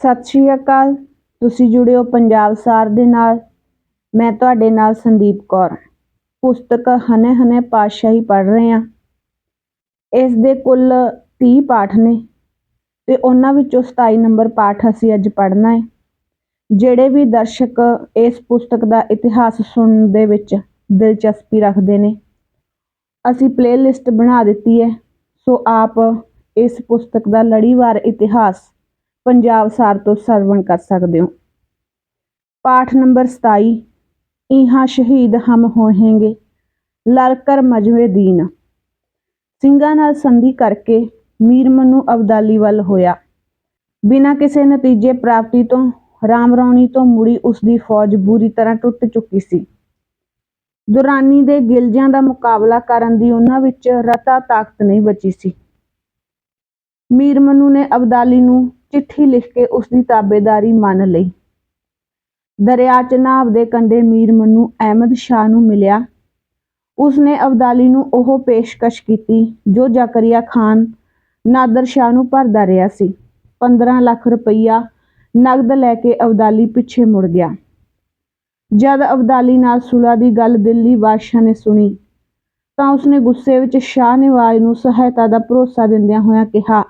ਸਤਿ ਸ਼੍ਰੀ ਅਕਾਲ। ਤੁਸੀਂ ਜੁੜੇ ਹੋ ਪੰਜਾਬ ਸਾਰ ਦੇ ਨਾਲ। ਮੈਂ ਤੁਹਾਡੇ ਨਾਲ ਸੰਦੀਪ ਕੌਰ। ਪੁਸਤਕ ਹਨੇ ਹਨੇ ਪਾਤਸ਼ਾਹੀ ਪੜ੍ਹ ਰਹੇ ਹਾਂ। ਇਸ ਦੇ ਕੁੱਲ 30 ਪਾਠ ਨੇ ਤੇ ਉਹਨਾਂ ਵਿੱਚੋਂ 27 ਨੰਬਰ ਪਾਠ ਅਸੀਂ ਅੱਜ ਪੜ੍ਹਨਾ ਹੈ। ਜਿਹੜੇ ਵੀ ਦਰਸ਼ਕ ਇਸ ਪੁਸਤਕ ਦਾ ਇਤਿਹਾਸ ਸੁਣਨ ਦੇ ਵਿੱਚ ਦਿਲਚਸਪੀ ਰੱਖਦੇ ਨੇ, ਅਸੀਂ ਪਲੇਲਿਸਟ ਬਣਾ ਦਿੱਤੀ ਹੈ। ਸੋ ਆਪ ਇਸ ਪੁਸਤਕ ਦਾ ਲੜੀਵਾਰ ਇਤਿਹਾਸ ਪੰਜਾਬ ਸਾਰ ਤੋਂ ਸਰਵਣ ਕਰ ਸਕਦੇ ਹੋ। ਪਾਠ ਨੰਬਰ 27 ਇਹਾਂ ਸ਼ਹੀਦ ਹਮ ਹੋहेंगे ਲੜਕਰ ਮਜਵੇ ਦੀਨ। ਸਿੰਘਾਂ ਨਾਲ ਸੰਧੀ ਕਰਕੇ ਮੀਰ ਮਨੂ ਅਬਦਾਲੀ ਵੱਲ ਹੋਇਆ। ਬਿਨਾਂ ਕਿਸੇ ਨਤੀਜੇ ਪ੍ਰਾਪਤੀ ਤੋਂ, ਰਾਮ ਰੌਣੀ ਤੋਂ ਮੁੜੀ ਉਸ ਦੀ ਫੌਜ ਬੁਰੀ ਤਰ੍ਹਾਂ ਟੁੱਟ ਚੁੱਕੀ ਸੀ। ਦੁਰਾਨੀ ਦੇ ਗਿਲਜਿਆਂ ਦਾ ਮੁਕਾਬਲਾ ਕਰਨ ਦੀ ਉਹਨਾਂ ਵਿੱਚ ਰਤਾ ਤਾਕਤ ਨਹੀਂ ਬਚੀ ਸੀ। ਮੀਰ ਮਨੂ ਨੇ ਅਬਦਾਲੀ ਨੂੰ ਚਿੱਠੀ ਲਿਖ ਕੇ ਉਸ ਦੀ ਤਾਬੇਦਾਰੀ ਮੰਨ ਲਈ। ਦਰਿਆ ਚਨਾਬ ਦੇ ਕੰਢੇ ਮੀਰ ਮਨੂ ਅਹਿਮਦ ਸ਼ਾਹ ਨੂੰ ਮਿਲਿਆ। ਉਸ ਨੇ ਅਬਦਾਲੀ ਨੂੰ ਉਹ ਪੇਸ਼ਕਸ਼ ਕੀਤੀ ਜੋ ਜ਼ਕਰੀਆ ਖਾਨ ਨਾਦਰ ਸ਼ਾਹ ਨੂੰ ਭਰਦਾ ਰਿਹਾ ਸੀ। 15 ਲੱਖ ਰੁਪਈਆ ਨਗਦ ਲੈ ਕੇ ਅਬਦਾਲੀ ਪਿੱਛੇ ਮੁੜ ਗਿਆ। ਜਦ ਅਬਦਾਲੀ ਨਾਲ ਸੁਲਾ ਦੀ ਗੱਲ ਦਿੱਲੀ ਬਾਦਸ਼ਾਹ ਨੇ ਸੁਣੀ, ਤਾਂ ਉਸਨੇ ਗੁੱਸੇ ਵਿੱਚ ਸ਼ਾਹ ਨਿਵਾਜ਼ ਨੂੰ ਸਹਾਇਤਾ ਦਾ ਭਰੋਸਾ ਦਿੰਦਿਆਂ ਹੋਇਆਂ ਕਿਹਾ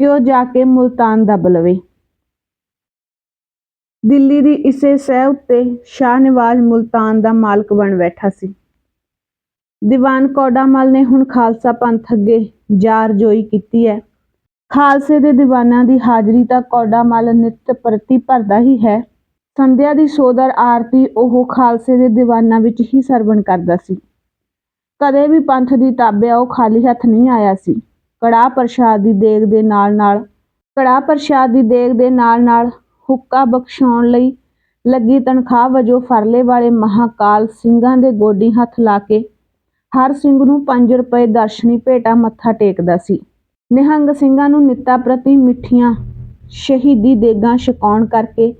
ਕਿ ਜਾ ਕੇ ਮੁਲਤਾਨ ਦੱਬ ਲਵੇ। ਦਿੱਲੀ ਦੀ ਇਸੇ ਸਹਿ ਉੱਤੇ ਸ਼ਾਹ ਨਿਵਾਜ਼ ਮੁਲਤਾਨ ਦਾ ਮਾਲਕ ਬਣ ਬੈਠਾ ਸੀ। ਦੀਵਾਨ ਕੌਡਾਮਲ ਨੇ ਹੁਣ ਖਾਲਸਾ ਪੰਥ ਅੱਗੇ ਜਾਰ ਜੋਈ ਕੀਤੀ ਹੈ। ਖਾਲਸੇ ਦੇ ਦੀਵਾਨਾਂ ਦੀ ਹਾਜ਼ਰੀ ਤਾਂ ਕੌਡਾਮਲ ਨਿਤ ਪ੍ਰਤੀ ਭਰਦਾ ਹੀ ਹੈ। ਸੰਧਿਆ ਦੀ ਸੋਦਰ ਆਰਤੀ ਉਹ ਖਾਲਸੇ ਦੇ ਦੀਵਾਨਾਂ ਵਿੱਚ ਹੀ ਸਰਵਣ ਕਰਦਾ ਸੀ। ਕਦੇ ਵੀ ਪੰਥ ਦੀ ਤਾਬਿਆ ਉਹ ਖਾਲੀ ਹੱਥ ਨਹੀਂ ਆਇਆ ਸੀ। ਕੜਾਹ ਪ੍ਰਸ਼ਾਦ ਦੀ ਦੇਗ ਦੇ ਨਾਲ ਨਾਲ ਕੜਾਹ ਪ੍ਰਸ਼ਾਦ ਦੀ ਦੇਗ ਦੇ ਨਾਲ ਨਾਲ ਹੁੱਕਾ ਬਖਸ਼ਾਉਣ ਲਈ ਲੱਗੀ ਤਨਖਾਹ ਵਜੋਂ ਫਰਲੇ ਵਾਲੇ ਮਹਾਕਾਲ ਸਿੰਘਾਂ ਦੇ ਗੋਡੀ ਹੱਥ ਲਾ ਕੇ ਹਰ ਸਿੰਘ ਨੂੰ 5 ਰੁਪਏ ਦਰਸ਼ਨੀ ਭੇਟਾ ਮੱਥਾ ਟੇਕਦਾ ਸੀ। ਨਿਹੰਗ ਸਿੰਘਾਂ ਨੂੰ ਨਿੱਤਾ ਪ੍ਰਤੀ ਮਿੱਠੀਆਂ ਸ਼ਹੀਦੀ ਦੇਗਾਂ ਛਕਾਉਣ ਕਰਕੇ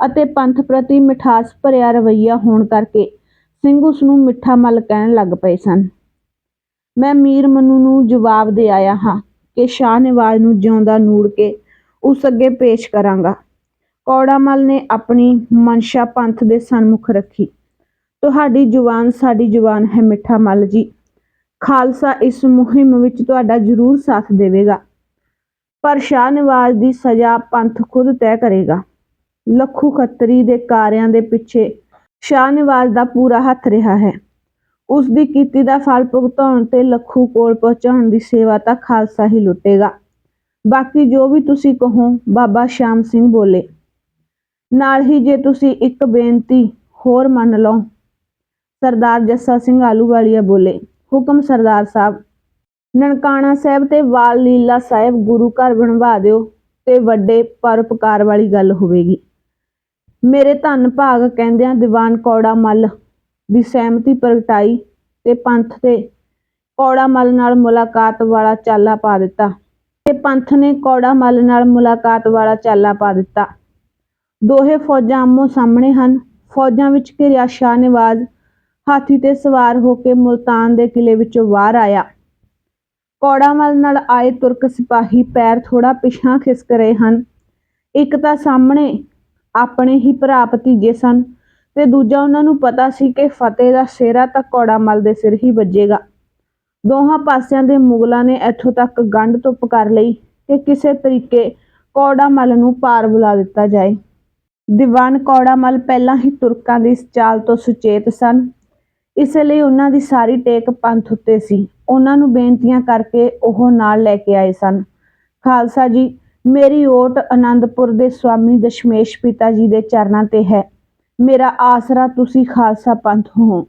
ਅਤੇ ਪੰਥ ਪ੍ਰਤੀ ਮਿਠਾਸ ਭਰਿਆ ਰਵੱਈਆ ਹੋਣ ਕਰਕੇ ਸਿੰਘ ਉਸ ਨੂੰ ਮਿੱਠਾ ਮੱਲ ਕਹਿਣ ਲੱਗ ਪਏ ਸਨ। ਮੈਂ ਮੀਰ ਮਨੂ ਨੂੰ ਜਵਾਬ ਦੇ ਆਇਆ ਹਾਂ ਕਿ ਸ਼ਾਹ ਨਵਾਜ਼ ਨੂੰ ਜਿਉਂਦਾ ਨੂੜ ਕੇ ਉਸ ਅੱਗੇ ਪੇਸ਼ ਕਰਾਂਗਾ। ਕੌੜਾਮਲ ਨੇ ਆਪਣੀ ਮਨਸ਼ਾ ਪੰਥ ਦੇ ਸਨਮੁਖ ਰੱਖੀ। ਤੁਹਾਡੀ ਜ਼ੁਬਾਨ ਸਾਡੀ ਜ਼ੁਬਾਨ ਹੈ ਮਿੱਠਾ ਮੱਲ ਜੀ। ਖਾਲਸਾ ਇਸ ਮੁਹਿੰਮ ਵਿੱਚ ਤੁਹਾਡਾ ਜ਼ਰੂਰ ਸਾਥ ਦੇਵੇਗਾ। ਪਰ ਸ਼ਾਹ ਨਵਾਜ਼ ਦੀ ਸਜ਼ਾ ਪੰਥ ਖੁਦ ਤੈਅ ਕਰੇਗਾ। ਲੱਖੂ ਖੱਤਰੀ ਦੇ ਕਾਰਿਆਂ ਦੇ ਪਿੱਛੇ ਸ਼ਾਹ ਨਵਾਜ਼ ਦਾ ਪੂਰਾ ਹੱਥ ਰਿਹਾ ਹੈ। ਉਸ ਦੀ ਕੀਤੀ ਦਾ ਫਲ ਭੁਗਤਾਉਣ ਤੇ ਲੱਖੂ ਕੋਲ ਪਹੁੰਚਾਉਣ ਦੀ ਸੇਵਾ ਤਾਂ ਖਾਲਸਾ ਹੀ ਲੁੱਟੇਗਾ। ਬਾਕੀ ਜੋ ਵੀ ਤੁਸੀਂ ਕਹੋ, ਬਾਬਾ ਸ਼ਾਮ ਸਿੰਘ ਬੋਲੇ। ਨਾਲ ਹੀ ਜੇ ਤੁਸੀਂ ਇੱਕ ਬੇਨਤੀ ਹੋਰ ਮੰਨ ਲਓ, ਸਰਦਾਰ ਜੱਸਾ ਸਿੰਘ ਆਲੂਵਾਲੀਆ ਬੋਲੇ। ਹੁਕਮ ਸਰਦਾਰ ਸਾਹਿਬ, ਨਨਕਾਣਾ ਸਾਹਿਬ ਤੇ ਵਾਲ ਲੀਲਾ ਸਾਹਿਬ ਗੁਰੂ ਘਰ ਬਣਵਾ ਦਿਓ ਤੇ ਵੱਡੇ ਪਰਉਪਕਾਰ ਵਾਲੀ ਗੱਲ ਹੋਵੇਗੀ। ਮੇਰੇ ਧੰਨ ਭਾਗ ਕਹਿੰਦਿਆਂ ਦੀਵਾਨ ਕੌੜਾ ਮੱਲ ਦੀ ਸਹਿਮਤੀ ਪ੍ਰਗਟਾਈ ਤੇ ਪੰਥ ਤੇ ਕੌੜਾ ਮੱਲ ਨਾਲ ਮੁਲਾਕਾਤ ਵਾਲਾ ਚਾਲਾ ਪਾ ਦਿੱਤਾ ਤੇ ਪੰਥ ਨੇ ਕੌੜਾ ਮੱਲ ਨਾਲ ਮੁਲਾਕਾਤ ਵਾਲਾ ਚਾਲਾ ਪਾ ਦਿੱਤਾ। ਦੋਹੇ ਫੌਜਾਂ ਆਮੋ ਸਾਹਮਣੇ ਹਨ। ਫੌਜਾਂ ਵਿੱਚ ਘਿਰਿਆ ਸ਼ਾਹ ਨਵਾਜ਼ ਹਾਥੀ ਤੇ ਸਵਾਰ ਹੋ ਕੇ ਮੁਲਤਾਨ ਦੇ ਕਿਲੇ ਵਿੱਚੋਂ ਬਾਹਰ ਆਇਆ। ਕੌੜਾ ਕੌੜਾਮਲ ਨਾਲ ਆਏ ਤੁਰਕ ਸਿਪਾਹੀ ਪੈਰ ਥੋੜਾ ਪਿਛਾਂ ਖਿਸਕ ਰਹੇ ਹਨ। ਇੱਕ ਤਾਂ ਸਾਹਮਣੇ ਆਪਣੇ ਹੀ ਭਰਾ ਭਤੀਜੇ ਸਨ। ਤੇ ਦੂਜਾ ਉਹਨਾਂ ਨੂੰ ਪਤਾ ਸੀ ਕਿ ਫਤਿਹ ਦਾ ਸਿਹਰਾ ਤਾਂ ਕੌੜਾਮਲ ਦੇ ਸਿਰ ਹੀ ਵੱਜੇਗਾ। ਦੋਹਾਂ ਪਾਸਿਆਂ ਦੇ ਮੁਗਲਾਂ ਨੇ ਇੱਥੋਂ ਤੱਕ ਗੰਢ ਧੁੱਪ ਕਰ ਲਈ ਕਿ ਕਿਸੇ ਤਰੀਕੇ ਕੌੜਾਮਲ ਨੂੰ ਪਾਰ ਬੁਲਾ ਦਿੱਤਾ ਜਾਏ। ਦੀਵਾਨ ਕੌੜਾਮਲ ਪਹਿਲਾਂ ਹੀ ਤੁਰਕਾਂ ਦੀ ਇਸ ਚਾਲ ਤੋਂ ਸੁਚੇਤ ਸਨ। ਇਸ ਲਈ ਉਹਨਾਂ ਦੀ ਸਾਰੀ ਟੇਕ ਪੰਥ ਉੱਤੇ ਸੀ। ਉਹਨਾਂ ਨੂੰ ਬੇਨਤੀਆਂ ਕਰਕੇ ਉਹ ਨਾਲ ਲੈ ਕੇ ਆਏ ਸਨ। ਖਾਲਸਾ ਜੀ, ਮੇਰੀ ਓਟ ਆਨੰਦਪੁਰ ਦੇ ਸਵਾਮੀ ਦਸ਼ਮੇਸ਼ ਪਿਤਾ ਜੀ ਦੇ ਚਰਨਾਂ ਤੇ ਹੈ। ਮੇਰਾ ਆਸਰਾ ਤੁਸੀਂ ਖਾਲਸਾ ਪੰਥ ਹੋ।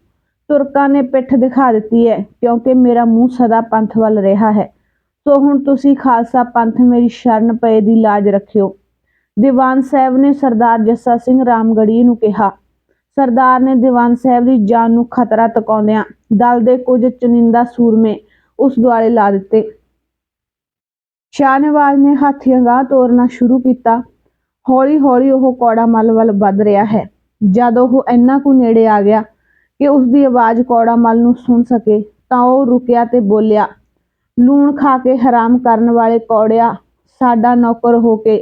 ਤੁਰਕਾਂ ਨੇ ਪਿੱਠ ਦਿਖਾ ਦਿੱਤੀ ਹੈ, ਕਿਉਂਕਿ ਮੇਰਾ ਮੂੰਹ ਸਦਾ ਪੰਥ ਵੱਲ ਰਿਹਾ ਹੈ। ਸੋ ਹੁਣ ਤੁਸੀਂ ਖਾਲਸਾ ਪੰਥ ਮੇਰੀ ਸ਼ਰਨ ਪਏ ਦੀ ਲਾਜ ਰੱਖਿਓ। ਦੀਵਾਨ ਸਾਹਿਬ ਨੇ ਸਰਦਾਰ ਜੱਸਾ ਸਿੰਘ ਰਾਮਗੜੀ ਨੂੰ ਕਿਹਾ। ਸਰਦਾਰ ਨੇ ਦੀਵਾਨ ਸਾਹਿਬ ਦੀ ਜਾਨ ਨੂੰ ਖਤਰਾ ਤਕਾਉਂਦਿਆਂ ਦਲ ਦੇ ਕੁਝ ਚੁਨਿੰਦਾ ਸੂਰਮੇ ਉਸ ਦੁਆਲੇ ਲਾ ਦਿੱਤੇ। ਸ਼ਾਹਨਵਾਜ਼ ਨੇ ਹਾਥੀਆਂ ਗਾਹ ਤੋਰਨਾ ਸ਼ੁਰੂ ਕੀਤਾ। ਹੌਲੀ ਹੌਲੀ ਉਹ ਕੌੜਾ ਮੱਲ ਵੱਲ ਵੱਧ ਰਿਹਾ ਹੈ। ਜਦ ਉਹ ਇੰਨਾ ਕੁ ਨੇੜੇ ਆ ਗਿਆ ਕਿ ਉਸ ਦੀ ਆਵਾਜ਼ ਕੌੜਾ ਮੱਲ ਨੂੰ ਸੁਣ ਸਕੇ, ਤਾਂ ਉਹ ਰੁਕਿਆ ਤੇ ਬੋਲਿਆ, ਲੂਣ ਖਾ ਕੇ ਹਰਾਮ ਕਰਨ ਵਾਲੇ ਕੌੜਿਆ, ਸਾਡਾ ਨੌਕਰ ਹੋ ਕੇ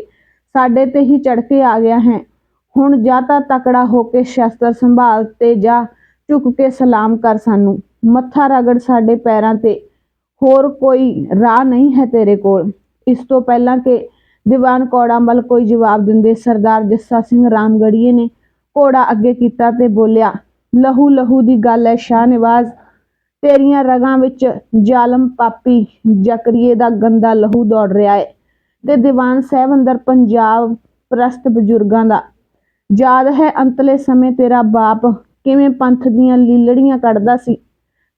ਸਾਡੇ ਤੇ ਹੀ ਚੜ ਕੇ ਆ ਗਿਆ ਹੈ। ਹੁਣ ਜਾਂ ਤਾਂ ਤਕੜਾ ਹੋ ਕੇ ਸ਼ਸਤਰ ਸੰਭਾਲ ਤੇ ਜਾਂ ਝੁਕ ਕੇ ਸਲਾਮ ਕਰ ਸਾਨੂੰ। ਮੱਥਾ ਰਗੜ ਸਾਡੇ ਪੈਰਾਂ ਤੇ। ਹੋਰ ਕੋਈ ਰਾਹ ਨਹੀਂ ਹੈ ਤੇਰੇ ਕੋਲ। ਇਸ ਤੋਂ ਪਹਿਲਾਂ ਕਿ ਦੀਵਾਨ ਕੌੜਾਮਲ ਕੋਈ ਜਵਾਬ ਦਿੰਦੇ, ਸਰਦਾਰ ਜੱਸਾ ਸਿੰਘ ਰਾਮਗੜੀਏ ਨੇ ਘੋੜਾ ਅੱਗੇ ਕੀਤਾ ਤੇ ਬੋਲਿਆ, ਲਹੂ ਲਹੂ ਦੀ ਗੱਲ ਹੈ ਸ਼ਾਹ ਨਿਵਾਜ਼ ਤੇਰੀਆਂ ਰਗਾਂ ਵਿੱਚ ਜ਼ਾਲਮ ਪਾਪੀ ਜ਼ਕਰੀਏ ਦਾ ਗੰਦਾ ਲਹੂ ਦੌੜ ਰਿਹਾ ਹੈ ਤੇ ਦੀਵਾਨ ਸਾਹਿਬ ਅੰਦਰ ਪੰਜਾਬ ਪ੍ਰਸਤ ਬਜ਼ੁਰਗਾਂ ਦਾ, ਯਾਦ ਹੈ ਅੰਤਲੇ ਸਮੇਂ ਤੇਰਾ ਬਾਪ ਕਿਵੇਂ ਪੰਥ ਦੀਆਂ ਲੀਲੜੀਆਂ ਕੱਢਦਾ ਸੀ,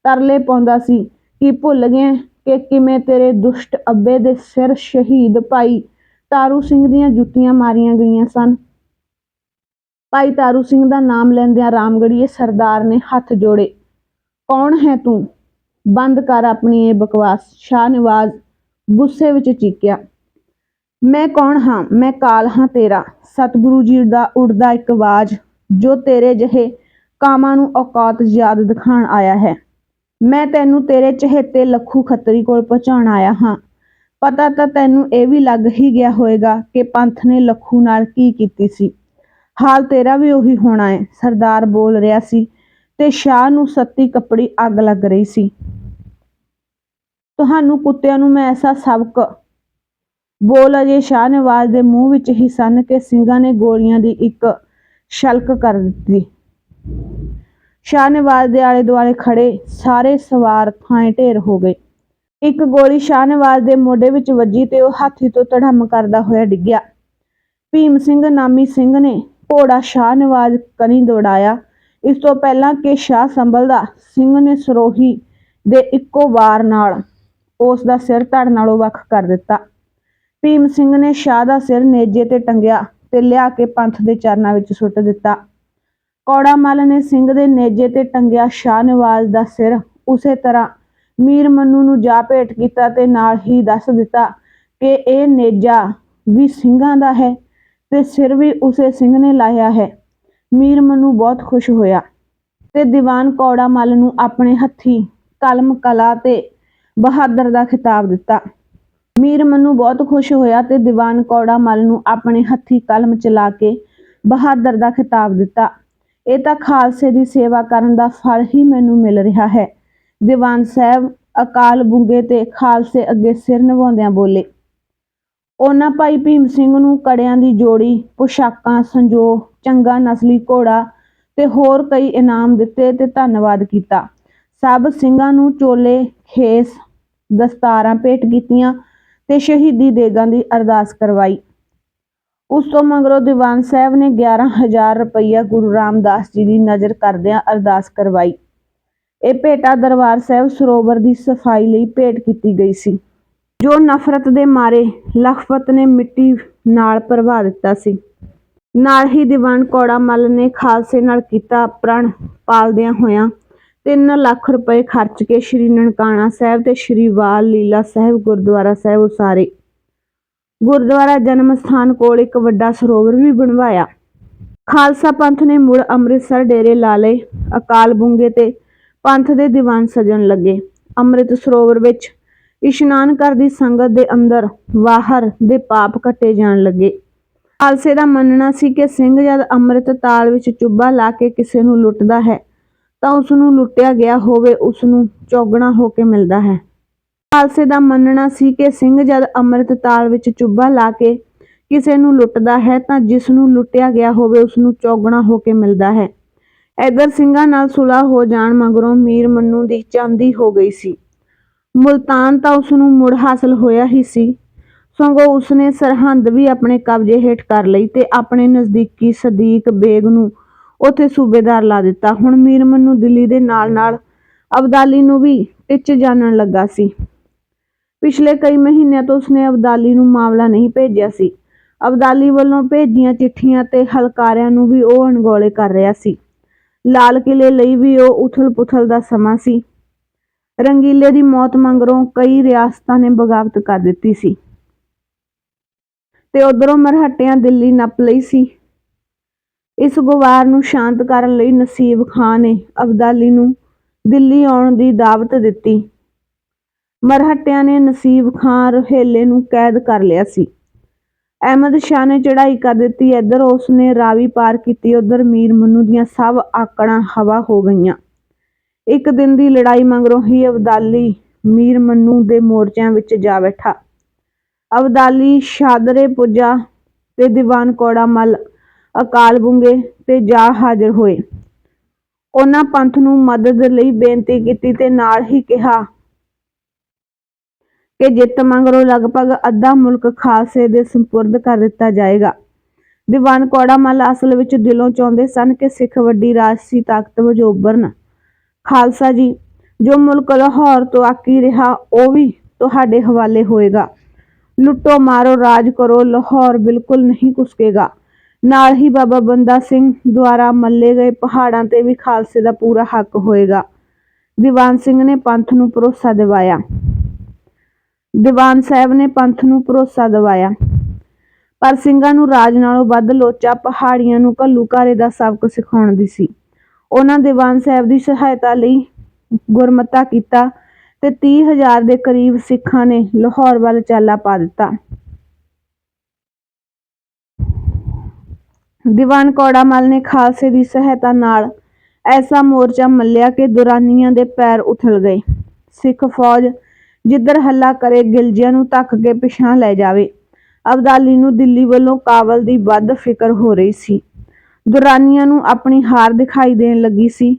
ਤਰਲੇ ਪਾਉਂਦਾ ਸੀ, ਕਿ ਭੁੱਲ ਗਏ ਕਿ ਕਿਵੇਂ ਤੇਰੇ ਦੁਸ਼ਟ ਅੱਬੇ ਦੇ ਸਿਰ ਸ਼ਹੀਦ ਭਾਈ ਤਾਰੂ ਸਿੰਘ ਦੀਆਂ ਜੁੱਤੀਆਂ ਮਾਰੀਆਂ ਗਈਆਂ ਸਨ? ਭਾਈ ਤਾਰੂ ਸਿੰਘ ਦਾ ਨਾਮ ਲੈਂਦਿਆਂ ਰਾਮਗੜੀਏ ਸਰਦਾਰ ਨੇ ਹੱਥ ਜੋੜੇ। ਕੌਣ ਹੈ ਤੂੰ? ਬੰਦ ਕਰ ਆਪਣੀ ਇਹ ਬਕਵਾਸ। ਸ਼ਾਹ ਨਿਵਾਜ਼ ਗੁੱਸੇ ਵਿੱਚ ਚੀਕਿਆ। ਮੈਂ ਕੌਣ ਹਾਂ? ਮੈਂ ਕਾਲ ਹਾਂ ਤੇਰਾ। ਸਤਿਗੁਰੂ ਜੀ ਦਾ ਉੜਦਾ ਇੱਕ ਆਵਾਜ਼, ਜੋ ਤੇਰੇ ਜਿਹੇ ਕਾਮਾਂ ਨੂੰ ਔਕਾਤ ਯਾਦ ਦਿਖਾਣ ਆਇਆ ਹੈ। ਮੈਂ ਤੈਨੂੰ ਤੇਰੇ ਚਹੇਤੇ ਲੱਖੂ ਖੱਤਰੀ ਕੋਲ ਪਹੁੰਚਾਉਣ ਆਇਆ ਹਾਂ। ਪਤਾ ਤਾਂ ਤੈਨੂੰ ਇਹ ਵੀ ਲੱਗ ਹੀ ਗਿਆ ਹੋਵੇਗਾ ਕਿ ਪੰਥ ਨੇ ਲੱਖੂ ਨਾਲ ਕੀ ਕੀਤੀ ਸੀ। ਹਾਲ ਤੇਰਾ ਵੀ ਉਹੀ ਹੋਣਾ ਹੈ ਸਰਦਾਰ ਬੋਲ ਰਿਹਾ ਸੀ ਤੇ ਸ਼ਾਹ ਨੂੰ ਸੱਤੀ ਕੱਪੜੀ ਅੱਗ ਲੱਗ ਰਹੀ ਸੀ। ਤੁਹਾਨੂੰ ਕੁੱਤਿਆਂ ਨੂੰ ਮੈਂ ਐਸਾ ਸਬਕ ਬੋਲ ਅਜੇ ਸ਼ਾਹ ਨਵਾਜ਼ ਦੇ ਮੂੰਹ ਵਿੱਚ ਹੀ ਸਨ ਕਿ ਸਿੰਘਾਂ ਨੇ ਗੋਲੀਆਂ ਦੀ ਇੱਕ ਛਲਕ ਕਰ ਦਿੱਤੀ। ਸ਼ਾਹ ਨਵਾਜ਼ ਦੇ ਆਲੇ ਦੁਆਲੇ ਖੜੇ ਸਾਰੇ ਸਵਾਰ ਥਾਂ ਢੇਰ ਹੋ ਗਏ। ਇੱਕ ਗੋਲੀ ਸ਼ਾਹ ਨਵਾਜ਼ ਦੇ ਮੋਢੇ ਵਿੱਚ ਵੱਜੀ ਤੇ ਉਹ ਹਾਥੀ ਤੋਂ ਧੜਮ ਕਰਦਾ ਹੋਇਆ ਡਿੱਗਿਆ। ਭੀਮ ਸਿੰਘ ਨਾਮੀ ਸਿੰਘ ਨੇ ਘੋੜਾ ਸ਼ਾਹ ਨਵਾਜ਼ ਕਨੀ ਦੌੜਾਇਆ। ਇਸ ਤੋਂ ਪਹਿਲਾਂ ਕਿ ਸ਼ਾਹ ਸੰਭਲਦਾ ਸਿੰਘ ਨੇ ਸਰੋਹੀ ਦੇ ਇੱਕੋ ਵਾਰ ਨਾਲ ਉਸ ਦਾ ਸਿਰ ਧੜ ਨਾਲੋਂ ਵੱਖ ਕਰ ਦਿੱਤਾ। ਭੀਮ ਸਿੰਘ ਨੇ ਸ਼ਾਹ ਦਾ ਸਿਰ ਨੇਜੇ ਤੇ ਟੰਗਿਆ ਤੇ ਲਿਆ ਕੇ ਪੰਥ ਦੇ ਚਰਨਾਂ ਵਿੱਚ ਸੁੱਟ ਦਿੱਤਾ। ਕੌੜਾ ਮੱਲ ਨੇ ਸਿੰਘ ਦੇ ਨੇਜੇ ਤੇ ਟੰਗਿਆ ਸ਼ਾਹ ਨਵਾਜ਼ ਦਾ ਸਿਰ ਉਸੇ ਤਰ੍ਹਾਂ ਮੀਰ ਮੰਨੂ ਨੂੰ ਜਾ ਭੇਟ ਕੀਤਾ ਤੇ ਨਾਲ ਹੀ ਦੱਸ ਦਿੱਤਾ ਕਿ ਇਹ ਨੇਜਾ ਵੀ ਸਿੰਘਾਂ ਦਾ ਹੈ। ਤੇ ਸਿਰ ਵੀ ਉਸੇ ਸਿੰਘ ਨੇ ਲਾਇਆ ਹੈ। ਮੀਰ ਮੰਨੂ ਬਹੁਤ ਖੁਸ਼ ਹੋਇਆ ਤੇ ਦੀਵਾਨ ਕੌੜਾ ਮੱਲ ਨੂੰ ਆਪਣੇ ਹੱਥੀ ਕਲਮ, ਕਲਾ ਤੇ ਬਹਾਦਰ ਦਾ ਖਿਤਾਬ ਦਿੱਤਾ। ਮੀਰ ਮਨੂੰ ਬਹੁਤ ਖੁਸ਼ ਹੋਇਆ ਤੇ ਦੀਵਾਨ ਕੌੜਾ ਮੱਲ ਨੂੰ ਆਪਣੇ ਹੱਥੀ ਕਲਮ ਚਲਾ ਕੇ ਬਹਾਦਰ ਦਾ ਖਿਤਾਬ ਦਿੱਤਾ। ਇਹ ਤਾਂ ਖਾਲਸੇ ਦੀ ਸੇਵਾ ਕਰਨ ਦਾ ਫਲ ਹੀ ਮੈਨੂੰ ਮਿਲ ਰਿਹਾ ਹੈ। ਦੀਵਾਨ ਸਾਹਿਬ ਅਕਾਲ ਬੁੰਗੇ ਤੇ ਖਾਲਸੇ ਅੱਗੇ ਸਿਰ ਨਿਵਾਉਂਦਿਆਂ ਬੋਲੇ ਉਹਨਾਂ ਭਾਈ ਭੀਮ ਸਿੰਘ ਨੂੰ ਕੜਿਆਂ ਦੀ ਜੋੜੀ, ਪੁਸ਼ਾਕਾਂ, ਸੰਜੋ, ਚੰਗਾ ਨਸਲੀ ਘੋੜਾ ਤੇ ਹੋਰ ਕਈ ਇਨਾਮ ਦਿੱਤੇ ਤੇ ਧੰਨਵਾਦ ਕੀਤਾ। ਸਭ ਸਿੰਘਾਂ ਨੂੰ ਚੋਲੇ, ਖੇਸ, ਦਸਤਾਰਾਂ ਭੇਟ ਕੀਤੀਆਂ ਤੇ ਸ਼ਹੀਦੀ ਦੇਗਾਂ ਦੀ ਅਰਦਾਸ ਕਰਵਾਈ। ਉਸ ਤੋਂ ਮਗਰੋਂ ਦੀਵਾਨ ਸਾਹਿਬ ਨੇ 11000 ਰੁਪਈਆ ਗੁਰੂ ਰਾਮਦਾਸ ਜੀ ਦੀ ਨਜ਼ਰ ਕਰਦਿਆਂ ਅਰਦਾਸ ਕਰਵਾਈ। ਇਹ ਭੇਟਾ ਦਰਬਾਰ ਸਾਹਿਬ ਸਰੋਵਰ ਦੀ ਸਫ਼ਾਈ ਲਈ ਭੇਟ ਕੀਤੀ ਗਈ ਸੀ। ਜੋ ਨਫ਼ਰਤ ਦੇ ਮਾਰੇ ਲਖਪਤ ਨੇ ਮਿੱਟੀ ਨਾਲ ਭਰਵਾ ਦਿੱਤਾ ਸੀ। ਨਾਲ ਹੀ ਦੀਵਾਨ ਕੌੜਾ ਮੱਲ ਨੇ ਖਾਲਸੇ ਨਾਲ ਕੀਤਾ ਪ੍ਰਣ ਪਾਲਦਿਆਂ ਹੋਇਆਂ 3 ਲੱਖ ਰੁਪਏ ਖਰਚ ਕੇ ਸ਼੍ਰੀ ਨਨਕਾਣਾ ਸਾਹਿਬ ਤੇ ਸ਼੍ਰੀ ਵਾਲ ਲੀਲਾ ਸਾਹਿਬ ਗੁਰਦੁਆਰਾ ਸਾਹਿਬ ਉਸਾਰੇ। ਗੁਰਦੁਆਰਾ ਜਨਮ ਸਥਾਨ ਕੋਲ ਇੱਕ ਵੱਡਾ ਸਰੋਵਰ ਵੀ ਬਣਵਾਇਆ। ਖਾਲਸਾ ਪੰਥ ਨੇ ਮੁੜ ਅੰਮ੍ਰਿਤਸਰ ਡੇਰੇ ਲਾ ਲਏ। ਅਕਾਲ ਬੁੰਗੇ ਤੇ ਪੰਥ ਦੇ ਦੀਵਾਨ ਸਜਣ ਲੱਗੇ। ਅੰਮ੍ਰਿਤ ਸਰੋਵਰ ਵਿੱਚ ਇਸ਼ਨਾਨ ਘਰ ਦੀ ਸੰਗਤ ਦੇ ਅੰਦਰ ਵਾਹਰ ਦੇ ਪਾਪ ਕੱਟੇ ਜਾਣ ਲੱਗੇ। ਖਾਲਸੇ ਦਾ ਮੰਨਣਾ ਸੀ ਕਿ ਸਿੰਘ ਜਦ ਅੰਮ੍ਰਿਤ ਤਾਲ ਵਿੱਚ ਚੁੱਭਾ ਲਾ ਕੇ ਕਿਸੇ ਨੂੰ ਲੁੱਟਦਾ ਹੈ, ਤਾਂ ਉਸ ਨੂੰ ਲੁੱਟਿਆ ਗਿਆ ਹੋਵੇ ਉਸ ਨੂੰ ਚੌਗਣਾ ਹੋ ਕੇ ਮਿਲਦਾ ਹੈ। ਖਾਲਸੇ ਦਾ ਮੰਨਣਾ ਸੀ ਕਿ ਸਿੰਘ ਜਦ ਅੰਮ੍ਰਿਤ ਤਾਲ ਵਿੱਚ ਚੁੱਭਾ ਲਾ ਕੇ ਕਿਸੇ ਨੂੰ ਲੁੱਟਦਾ ਹੈ, ਤਾਂ ਜਿਸ ਨੂੰ ਲੁੱਟਿਆ ਗਿਆ ਹੋਵੇ ਉਸ ਨੂੰ ਚੌਗਣਾ ਹੋ ਕੇ ਮਿਲਦਾ ਹੈ। ਇਧਰ ਸਿੰਘਾਂ ਨਾਲ ਸੁਲਾਹ ਹੋ ਜਾਣ ਮਗਰੋਂ ਮੀਰ ਮੰਨੂ ਦੀ ਚਾਂਦੀ ਹੋ ਗਈ ਸੀ। ਮੁਲਤਾਨ ਤਾਂ ਉਸ ਨੂੰ ਮੁੜ ਹਾਸਲ ਹੋਇਆ ਹੀ ਸੀ। ਸਗੋਂ ਉਸਨੇ ਸਰਹੰਦ ਵੀ ਆਪਣੇ ਕਬਜ਼ੇ ਹੇਠ ਕਰ ਲਈ ਤੇ ਆਪਣੇ ਨਜ਼ਦੀਕੀ ਸਦੀਕ ਬੇਗ ਨੂੰ ਉੱਥੇ ਸੂਬੇਦਾਰ ਲਾ ਦਿੱਤਾ। ਹੁਣ ਮੀਰ ਮੰਨੂ ਦਿੱਲੀ ਦੇ ਨਾਲ-ਨਾਲ ਅਬਦਾਲੀ ਨੂੰ ਵੀ ਟਿੱਚ ਜਾਣਨ ਲੱਗਾ ਸੀ। ਪਿਛਲੇ ਕਈ ਮਹੀਨਿਆਂ ਤੋਂ ਉਸਨੇ ਅਬਦਾਲੀ ਨੂੰ ਮਾਮਲਾ ਨਹੀਂ ਭੇਜਿਆ ਸੀ। ਅਬਦਾਲੀ ਵੱਲੋਂ ਭੇਜੀਆਂ ਚਿੱਠੀਆਂ ਤੇ ਹਲਕਾਰਿਆਂ ਨੂੰ ਵੀ ਉਹ ਅਣਗੌਲੇ ਕਰ ਰਿਹਾ ਸੀ। ਲਾਲ ਕਿਲੇ ਲਈ ਵੀ ਉਹ ਉਥਲ-ਪੁਥਲ ਦਾ ਸਮਾਂ ਸੀ। ਰੰਗੀਲੇ ਦੀ ਮੌਤ ਮੰਗਰੋਂ ਕਈ ਰਿਆਸਤਾਂ ਨੇ ਬਗਾਵਤ ਕਰ ਦਿੱਤੀ ਸੀ। ਤੇ ਉਧਰੋਂ ਮਰਹੱਟਿਆਂ ਦਿੱਲੀ ਨੱਪ ਲਈ ਸੀ। ਇਸ ਗੁਵਾਰ ਨੂੰ ਸ਼ਾਂਤ ਕਰਨ ਲਈ ਨਸੀਬ ਖਾਨ ਨੇ ਅਬਦਾਲੀ ਨੂੰ ਦਿੱਲੀ ਆਉਣ ਦੀ ਦਾਵਤ ਦਿੱਤੀ। ਮਰਹੱਟਿਆਂ ਨੇ ਨਸੀਬ ਖਾਨ ਰੋਹੇਲੇ ਨੂੰ ਕੈਦ ਕਰ ਲਿਆ ਸੀ। ਅਹਿਮਦ ਸ਼ਾਹ ਨੇ ਚੜ੍ਹਾਈ ਕਰ ਦਿੱਤੀ। ਇੱਧਰ ਉਸਨੇ ਰਾਵੀ ਪਾਰ ਕੀਤੀ। ਉੱਧਰ ਮੀਰ ਮਨੂ ਦੀਆਂ ਸਭ ਆਕੜਾਂ ਹਵਾ ਹੋ ਗਈਆਂ। ਇੱਕ ਦਿਨ ਦੀ ਲੜਾਈ ਮਗਰੋਂ ਹੀ ਅਬਦਾਲੀ ਮੀਰ ਮਨੂ ਦੇ ਮੋਰਚਿਆਂ ਵਿੱਚ ਜਾ ਬੈਠਾ। ਅਬਦਾਲੀ ਸ਼ਾਦਰੇ ਪੁੱਜਾ ਤੇ ਦੀਵਾਨ ਕੌੜਾ ਮੱਲ, ਅਕਾਲ ਬੁੰਗੇ ਤੇ ਜਾ ਹਾਜ਼ਰ ਹੋਏ। ਉਹਨਾਂ ਪੰਥ ਨੂੰ ਮਦਦ ਲਈ ਬੇਨਤੀ ਕੀਤੀ ਤੇ ਨਾਲ ਹੀ ਕਿਹਾ ਕਿ ਜਿੱਤ ਮੰਗਰੋਂ ਲਗਭਗ ਅੱਧਾ ਮੁਲਕ ਖਾਲਸੇ ਦੇ ਸਪੁਰਦ ਕਰ ਦਿੱਤਾ ਜਾਏਗਾ। ਦੀਵਾਨ ਕੌੜਾ ਮੱਲ ਅਸਲ ਵਿੱਚ ਦਿਲੋਂ ਚਾਹੁੰਦੇ ਸਨ ਕਿ ਸਿੱਖ ਵੱਡੀ ਰਾਜਸੀ ਤਾਕਤ ਵਜੋਂ ਉੱਭਰਨ। ਖਾਲਸਾ ਜੀ, ਜੋ ਮੁਲਕ ਲਾਹੌਰ ਤੋਂ ਆਕੀ ਰਿਹਾ, ਉਹ ਵੀ ਤੁਹਾਡੇ ਹਵਾਲੇ ਹੋਏਗਾ। ਲੁੱਟੋ ਮਾਰੋ, ਰਾਜ ਕਰੋ, ਲਾਹੌਰ ਬਿਲਕੁਲ ਨਹੀਂ ਕੁਸਕੇਗਾ ਨਾਲ ਹੀ ਬਾਬਾ ਬੰਦਾ ਸਿੰਘ ਦੁਆਰਾ ਮੱਲੇ ਗਏ ਪਹਾੜਾਂ ਤੇ ਵੀ ਖਾਲਸੇ ਦਾ ਪੂਰਾ ਹੱਕ ਹੋਏਗਾ। ਦੀਵਾਨ ਸਿੰਘ ਨੇ ਪੰਥ ਨੂੰ ਭਰੋਸਾ ਦਿਵਾਇਆ। ਦੀਵਾਨ ਸਾਹਿਬ ਨੇ ਪੰਥ ਨੂੰ ਭਰੋਸਾ ਦਿਵਾਇਆ। ਪਰ ਸਿੰਘਾਂ ਨੂੰ ਰਾਜ ਨਾਲੋਂ ਵੱਧ ਲੋਚਾ ਪਹਾੜੀਆਂ ਨੂੰ ਘੱਲੂ ਘੱਲੂਘਾਰੇ ਦਾ ਸਬਕ ਸਿਖਾਉਣ ਦੀ ਸੀ। ਉਹਨਾਂ ਦੀਵਾਨ ਸਾਹਿਬ ਦੀ ਸਹਾਇਤਾ ਲਈ ਗੁਰਮਤਾ ਕੀਤਾ ਤੇ 30000 ਦੇ ਕਰੀਬ ਸਿੱਖਾਂ ਨੇ ਲਾਹੌਰ ਵੱਲ ਚਾਲਾ ਪਾ ਦਿੱਤਾ। ਦੀਵਾਨ ਕੌੜਾਮਲ ਨੇ ਖਾਲਸੇ ਦੀ ਸਹਾਇਤਾ ਨਾਲ ਐਸਾ ਮੋਰਚਾ ਮੱਲਿਆ ਕਿ ਦੁਰਾਨੀਆਂ ਦੇ ਪੈਰ ਉਥਲ ਗਏ। ਸਿੱਖ ਫੌਜ ਜਿੱਧਰ ਹੱਲਾ ਕਰੇ, ਗਿਲਜੀਆਂ ਨੂੰ ਧੱਕ ਕੇ ਪਿਛਾਂ ਲੈ ਜਾਵੇ। ਅਬਦਾਲੀ ਨੂੰ ਦਿੱਲੀ ਵੱਲੋਂ ਕਾਬਲ ਦੀ ਵੱਧ ਫਿਕਰ ਹੋ ਰਹੀ ਸੀ। ਦੁਰਾਨੀਆਂ ਨੂੰ ਆਪਣੀ ਹਾਰ ਦਿਖਾਈ ਦੇਣ ਲੱਗੀ ਸੀ।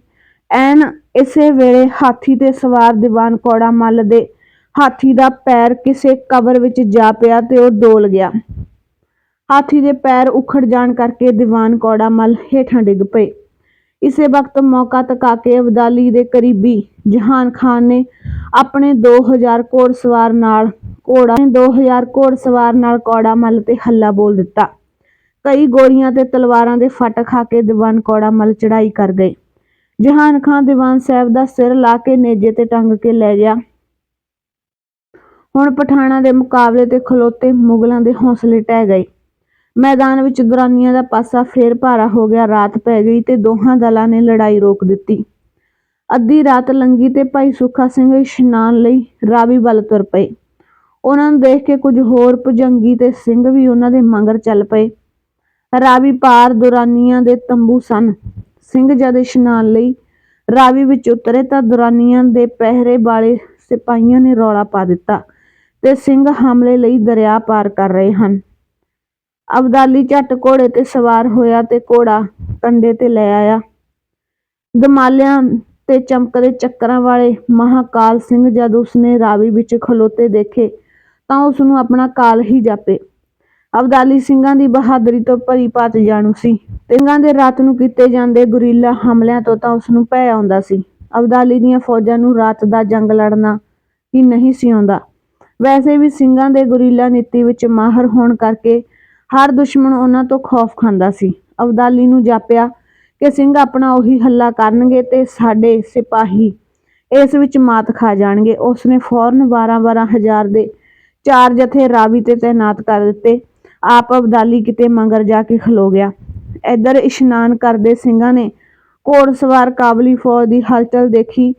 ਐਨ ਇਸੇ ਵੇਲੇ ਹਾਥੀ ਤੇ ਸਵਾਰ ਦੀਵਾਨ ਕੌੜਾ ਮੱਲ ਦੇ ਹਾਥੀ ਦਾ ਪੈਰ ਕਿਸੇ ਕਬਰ ਵਿੱਚ ਜਾ ਪਿਆ ਤੇ ਉਹ ਡੋਲ ਗਿਆ। ਹਾਥੀ ਦੇ ਪੈਰ ਉਖੜ ਜਾਣ ਕਰਕੇ ਦੀਵਾਨ ਕੌੜਾ ਮੱਲ ਹੇਠਾਂ ਡਿੱਗ ਪਏ। ਇਸੇ ਵਕਤ ਮੌਕਾ ਤਕਾ ਕੇ ਅਬਦਾਲੀ ਦੇ ਕਰੀਬੀ ਜਹਾਨ ਖਾਨ ਨੇ ਆਪਣੇ 2000 ਘੋੜਸਵਾਰ ਨਾਲ ਘੋੜਾ 2000 ਘੋੜਸਵਾਰ ਨਾਲ ਕੌੜਾ ਮੱਲ ਤੇ ਹੱਲਾ ਬੋਲ ਦਿੱਤਾ। ਕਈ ਗੋਲੀਆਂ ਤੇ ਤਲਵਾਰਾਂ ਦੇ ਫੱਟ ਖਾ ਕੇ ਦੀਵਾਨ ਕੌੜਾ ਮੱਲ ਚੜਾਈ ਕਰ ਗਏ। ਜਹਾਨ ਖਾਨ ਦੀਵਾਨ ਸਾਹਿਬ ਦਾ ਸਿਰ ਲਾ ਕੇ ਨੇਜੇ ਤੇ ਟੰਗ ਕੇ ਲੈ ਗਿਆ। ਹੁਣ ਪਠਾਣਾ ਦੇ ਮੁਕਾਬਲੇ ਤੇ ਖਲੋਤੇ ਮੁਗਲਾਂ ਦੇ ਹੌਸਲੇ ਟਹਿ ਗਏ। ਮੈਦਾਨ ਵਿੱਚ ਦੁਰਾਨੀਆਂ ਦਾ ਪਾਸਾ ਫੇਰ ਭਾਰਾ ਹੋ ਗਿਆ, ਰਾਤ ਪੈ ਗਈ ਤੇ ਦੋਹਾਂ ਦਲਾਂ ਨੇ ਲੜਾਈ ਰੋਕ ਦਿੱਤੀ। ਅੱਧੀ ਰਾਤ ਲੰਗੀ ਤੇ ਭਾਈ ਸੁੱਖਾ ਸਿੰਘ ਇਸ਼ਨਾਨ ਲਈ ਰਾਵੀ ਵੱਲ ਤੁਰ ਪਏ। ਉਹਨਾਂ ਨੂੰ ਦੇਖ ਕੇ ਕੁਝ ਹੋਰ ਭੁਜੰਗੀ ਤੇ ਸਿੰਘ ਵੀ ਉਹਨਾਂ ਦੇ ਮੰਗਰ ਚੱਲ ਪਏ। ਰਾਵੀ ਪਾਰ ਦੁਰਾਨੀਆਂ ਦੇ ਤੰਬੂ ਸਨ। ਸਿੰਘ ਜਦ ਇਸ਼ਨਾਨ ਲਈ ਰਾਵੀ ਵਿੱਚ ਉਤਰੇ ਤਾਂ ਦੁਰਾਨੀਆਂ ਦੇ ਪਹਿਰੇ ਵਾਲੇ ਸਿਪਾਹੀਆਂ ਨੇ ਰੌਲਾ ਪਾ ਦਿੱਤਾ ਤੇ ਸਿੰਘ ਹਮਲੇ ਲਈ ਦਰਿਆ ਪਾਰ ਕਰ ਰਹੇ ਹਨ। ਅਬਦਾਲੀ ਝੱਟ ਘੋੜੇ ਤੇ ਸਵਾਰ ਹੋਇਆ ਤੇ ਘੋੜਾ ਕੰਡੇ ਤੇ ਲੈ ਆਇਆ। ਦਮਾਲਿਆਂ ਤੇ ਚਮਕਦੇ ਚੱਕਰਾਂ ਵਾਲੇ ਮਹਾਕਾਲ ਸਿੰਘ ਜਦ ਉਸਨੇ ਰਾਵੀ ਵਿੱਚ ਖਲੋਤੇ ਦੇਖੇ ਤਾਂ ਉਸ ਨੂੰ ਆਪਣਾ ਕਾਲ ਹੀ ਜਾਪੇ। ਅਬਦਾਲੀ ਸਿੰਘਾਂ ਦੀ ਬਹਾਦਰੀ ਤੋਂ ਭਰੀ ਭਾਤ ਜਾਣੂ ਸੀ। ਸਿੰਘਾਂ ਦੇ ਰਾਤ ਨੂੰ ਕੀਤੇ ਜਾਂਦੇ ਗੁਰੀਲਾ ਹਮਲਿਆਂ ਤੋਂ ਤਾਂ ਉਸ ਭੈ ਆਉਂਦਾ ਸੀ। ਅਬਦਾਲੀ ਦੀਆਂ ਫੌਜਾਂ ਨੂੰ ਰਾਤ ਦਾ ਜੰਗ ਲੜਨਾ ਹੀ ਨਹੀਂ ਸੀ ਆਉਂਦਾ। ਵੈਸੇ ਵੀ ਸਿੰਘਾਂ ਦੇ ਗੁਰੀਲਾ ਨੀਤੀ ਵਿੱਚ ਮਾਹਰ ਹੋਣ ਕਰਕੇ ਹਰ ਦੁਸ਼ਮਣ ਉਹਨਾਂ ਤੋਂ ਖੌਫ ਖਾਂਦਾ ਸੀ। ਅਬਦਾਲੀ ਨੂੰ ਜਾਪਿਆ ਕਿ ਸਿੰਘ ਆਪਣਾ ਉਹੀ ਹੱਲਾ ਕਰਨਗੇ ਤੇ ਸਾਡੇ ਸਿਪਾਹੀ ਇਸ ਵਿੱਚ ਮਾਤ ਖਾ ਜਾਣਗੇ। ਉਸਨੇ ਫੌਰਨ 12-12 ਹਜ਼ਾਰ ਦੇ ਚਾਰ ਜਥੇ ਰਾਵੀ ਤੇ ਤੈਨਾਤ ਕਰ ਦਿੱਤੇ। ਆਪ ਅਬਦਾਲੀ ਕਿਤੇ ਮੰਗਰ ਜਾ ਕੇ ਖਲੋ ਗਿਆ। ਇੱਧਰ ਇਸ਼ਨਾਨ ਕਰਦੇ ਸਿੰਘਾਂ ਨੇ ਘੋੜਸਵਾਰ ਕਾਬਲੀ ਫੌਜ ਦੀ ਹਲਚਲ ਦੇਖੀ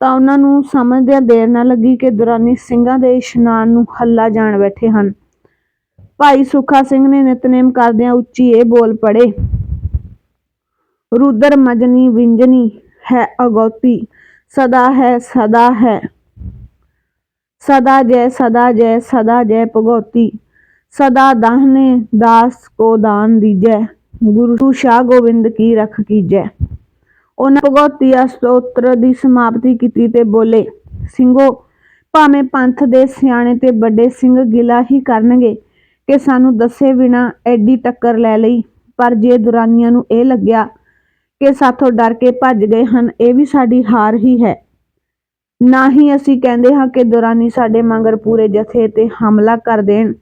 ਤਾਂ ਉਹਨਾਂ ਨੂੰ ਸਮਝਦਿਆਂ ਦੇਰ ਨਾ ਲੱਗੀ ਕਿ ਦੁਰਾਨੀ ਸਿੰਘਾਂ ਦੇ ਇਸ਼ਨਾਨ ਨੂੰ ਹੱਲਾ ਜਾਣ ਬੈਠੇ ਹਨ। ਭਾਈ ਸੁੱਖਾ ਸਿੰਘ ਨੇ ਨਿਤਨੇਮ ਕਰਦਿਆਂ ਉੱਚੀ ਇਹ ਬੋਲ ਪੜੇ ਰੁਦਰ ਮਜਨੀ ਵਿੰਜਨੀ ਹੈ ਅਗੌਤੀ, ਸਦਾ ਹੈ ਸਦਾ ਹੈ। ਸਦਾ ਜੈ ਸਦਾ ਜੈ ਸਦਾ ਜੈ ਭਗਉਤੀ ਸਦਾ ਦਾਹਨੇ ਦਾਸ ਕੋ ਦਾਨ ਦੀਜੈ, ਗੁਰੂ ਸ਼ਾਹ ਗੋਬਿੰਦ ਕੀ ਰਖ ਕੀਜੈ। ਉਹਨਾਂ ਭਗਉਤੀ ਅਸਤੋਤਰ ਦੀ ਸਮਾਪਤੀ ਕੀਤੀ ਤੇ ਬੋਲੇ, ਸਿੰਘੋ, ਭਾਵੇਂ ਪੰਥ ਦੇ ਸਿਆਣੇ ਤੇ ਵੱਡੇ ਸਿੰਘ ਗਿਲਾ ਹੀ ਕਰਨਗੇ ਕਿ ਸਾਨੂੰ ਦੱਸੇ ਬਿਨਾ ਐਡੀ ਟੱਕਰ ਲੈ ਲਈ, ਪਰ ਜੇ ਦੁਰਾਨੀਆਂ ਨੂੰ ਇਹ ਲੱਗਿਆ ਕਿ ਸਾਥੋਂ ਡਰ ਕੇ ਭੱਜ ਗਏ ਹਨ, ਇਹ ਵੀ ਸਾਡੀ ਹਾਰ ਹੀ ਹੈ। ਨਾ ਹੀ ਅਸੀਂ ਕਹਿੰਦੇ ਹਾਂ ਕਿ ਦੁਰਾਨੀ ਸਾਡੇ ਮੰਗਰ ਪੂਰੇ ਜਥੇ ਤੇ ਹਮਲਾ ਕਰ ਦੇਣ।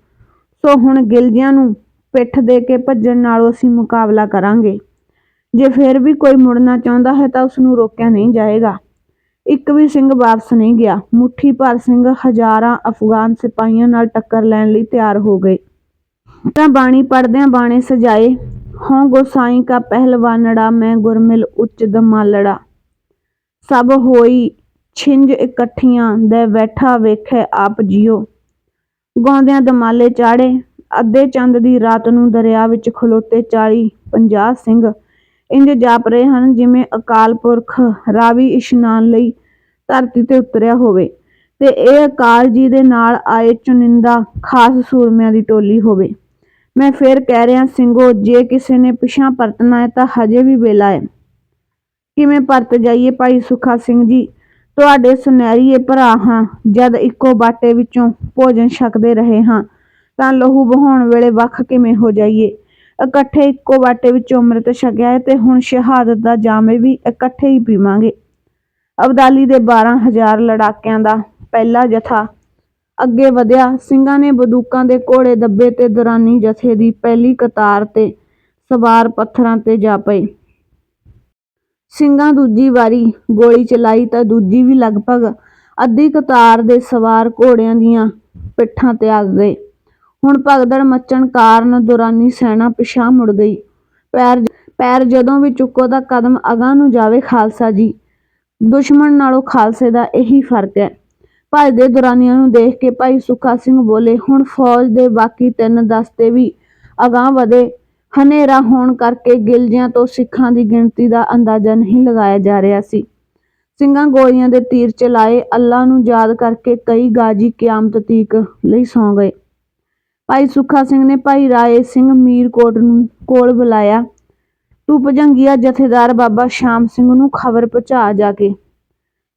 ਸੋ ਹੁਣ ਗਿਲਜੀਆਂ ਨੂੰ ਪਿੱਠ ਦੇ ਕੇ ਭੱਜਣ ਨਾਲੋਂ ਅਸੀਂ ਮੁਕਾਬਲਾ ਕਰਾਂਗੇ। ਜੇ ਫਿਰ ਵੀ ਕੋਈ ਮੁੜਨਾ ਚਾਹੁੰਦਾ ਹੈ ਤਾਂ ਉਸ ਨੂੰ ਰੋਕਿਆ ਨਹੀਂ ਜਾਏਗਾ। ਇੱਕ ਵੀ ਸਿੰਘ ਵਾਪਸ ਨਹੀਂ ਗਿਆ। ਮੁੱਠੀ ਭਰ ਸਿੰਘ ਹਜ਼ਾਰਾਂ ਅਫਗਾਨ ਸਿਪਾਹੀਆਂ ਨਾਲ ਟੱਕਰ ਲੈਣ ਲਈ ਤਿਆਰ ਹੋ ਗਏ। ਤਾਂ ਬਾਣੀ ਪੜਦਿਆਂ ਬਾਣੇ ਸਜਾਏ ਹੋਂ ਗੋਸਾਈ ਕਾ ਪਹਿਲਵਾਨੜਾ, ਮੈਂ ਗੁਰਮਿਲ ਉੱਚ ਦਮਾਲੜਾ। ਸਭ ਹੋਈ ਛਿੰਝ ਇਕੱਠੀਆਂ, ਦੇ ਬੈਠਾ ਵੇਖੇ ਆਪ ਜਿਉ ਗਾਉਂਦਿਆਂ ਦਮਾਲੇ ਚਾੜੇ, ਅੱਧੇ ਚੰਦ ਦੀ ਰਾਤ ਨੂੰ ਦਰਿਆ ਵਿੱਚ ਖਲੋਤੇ 40 50 ਸਿੰਘ। ਇੰਜ ਜਾਪ ਰਹੇ ਹਨ ਜਿਵੇਂ ਅਕਾਲ ਪੁਰਖ ਰਾਵੀ ਇਸ਼ਨਾਨ ਲਈ ਧਰਤੀ ਤੇ ਉਤਰਿਆ ਹੋਵੇ ਤੇ ਇਹ ਅਕਾਲ ਜੀ ਦੇ ਨਾਲ ਆਏ ਚੁਣਿੰਦਾ ਖਾਸ ਸੂਰਮਿਆਂ ਦੀ ਟੋਲੀ ਹੋਵੇ। ਮੈਂ ਫੇਰ ਕਹਿ ਰਿਹਾ, ਸਿੰਘੋ, ਜੇ ਕਿਸੇ ਨੇ ਪਿਛਾਂ ਪਰਤਣਾ ਹੈ ਤਾਂ ਹਜੇ ਵੀ ਵੇਲਾ ਹੈ। ਕਿਵੇਂ ਪਰਤ ਜਾਈਏ ਭਾਈ ਸੁੱਖਾ ਸਿੰਘ ਜੀ? ਤੁਹਾਡੇ ਸੁਨਹਿਰੀਏ ਭਰਾ ਹਾਂ, ਜਦ ਇੱਕੋ ਬਾਟੇ ਵਿੱਚੋਂ ਭੋਜਨ ਛਕਦੇ ਰਹੇ ਹਾਂ, ਤਾਂ ਲਹੂ ਬਹਾਉਣ ਵੇਲੇ ਵੱਖ ਕਿਵੇਂ ਹੋ ਜਾਈਏ? ਇਕੱਠੇ ਇੱਕੋ ਬਾਟੇ ਵਿੱਚੋਂ ਅੰਮ੍ਰਿਤ ਛਕਿਆ ਹੈ ਤੇ ਹੁਣ ਸ਼ਹਾਦਤ ਦਾ ਜਾਮੇ ਵੀ ਇਕੱਠੇ ਹੀ ਪੀਵਾਂਗੇ। ਅਬਦਾਲੀ ਦੇ 12000 ਲੜਾਕਿਆਂ ਦਾ ਪਹਿਲਾ ਜਥਾ ਅੱਗੇ ਵਧਿਆ। ਸਿੰਘਾਂ ਨੇ ਬੰਦੂਕਾਂ ਦੇ ਘੋੜੇ ਦੱਬੇ ਤੇ ਦੁਰਾਨੀ ਜਥੇ ਦੀ ਪਹਿਲੀ ਕਤਾਰ ਤੇ ਸਵਾਰ ਪੱਥਰਾਂ ਤੇ ਜਾ ਪਏ। ਸਿੰਘਾਂ ਦੂਜੀ ਵਾਰੀ ਗੋਲੀ ਚਲਾਈ ਤਾਂ ਦੂਜੀ ਵੀ ਲਗਭਗ ਅੱਧੀ ਕਤਾਰ ਦੇ ਸਵਾਰ ਘੋੜਿਆਂ ਦੀਆਂ ਪਿੱਠਾਂ ਤਿਆਗ ਗਏ। ਹੁਣ ਭਗਦੜ ਮੱਚਣ ਕਾਰਨ ਦੁਰਾਨੀ ਸੈਨਾ ਪਿਛਾਂ ਮੁੜ ਗਈ। ਪੈਰ ਪੈਰ ਜਦੋਂ ਵੀ ਚੁੱਕੋ ਤਾਂ ਕਦਮ ਅਗਾਂਹ ਨੂੰ ਜਾਵੇ ਖਾਲਸਾ ਜੀ। ਦੁਸ਼ਮਣ ਨਾਲੋਂ ਖਾਲਸੇ ਦਾ ਇਹੀ ਫ਼ਰਕ ਹੈ। ਭੱਜਦੇ ਦੁਰਾਨੀਆਂ ਨੂੰ ਦੇਖ ਕੇ ਭਾਈ ਸੁੱਖਾ ਸਿੰਘ ਬੋਲੇ, ਹੁਣ ਫੌਜ ਦੇ ਬਾਕੀ ਤਿੰਨ ਦਸਤੇ ਵੀ ਅਗਾਂਹ ਵਧੇ। ਹਨੇਰਾ ਹੋਣ ਕਰਕੇ ਗਿਲਜਿਆਂ ਤੋਂ ਸਿੱਖਾਂ ਦੀ ਗਿਣਤੀ ਦਾ ਅੰਦਾਜ਼ਾ ਨਹੀਂ ਲਗਾਇਆ ਜਾ ਰਿਹਾ ਸੀ। ਸਿੰਘਾਂ ਗੋਲੀਆਂ ਦੇ ਤੀਰ ਚਲਾਏ ਅੱਲਾ ਨੂੰ ਯਾਦ ਕਰਕੇ ਕਈ ਗਾਜੀ ਕਿਆਮਤ ਤੀਕ ਲਈ ਸੌਂ ਗਏ। ਭਾਈ ਸੁੱਖਾ ਸਿੰਘ ਨੇ ਭਾਈ ਰਾਏ ਸਿੰਘ ਮੀਰਕੋਟ ਨੂੰ ਕੋਲ ਬੁਲਾਇਆ। ਤੂੰ ਭਜੰਗੀਆ ਜਥੇਦਾਰ ਬਾਬਾ ਸ਼ਾਮ ਸਿੰਘ ਨੂੰ ਖਬਰ ਪਹੁੰਚਾ ਜਾ ਕੇ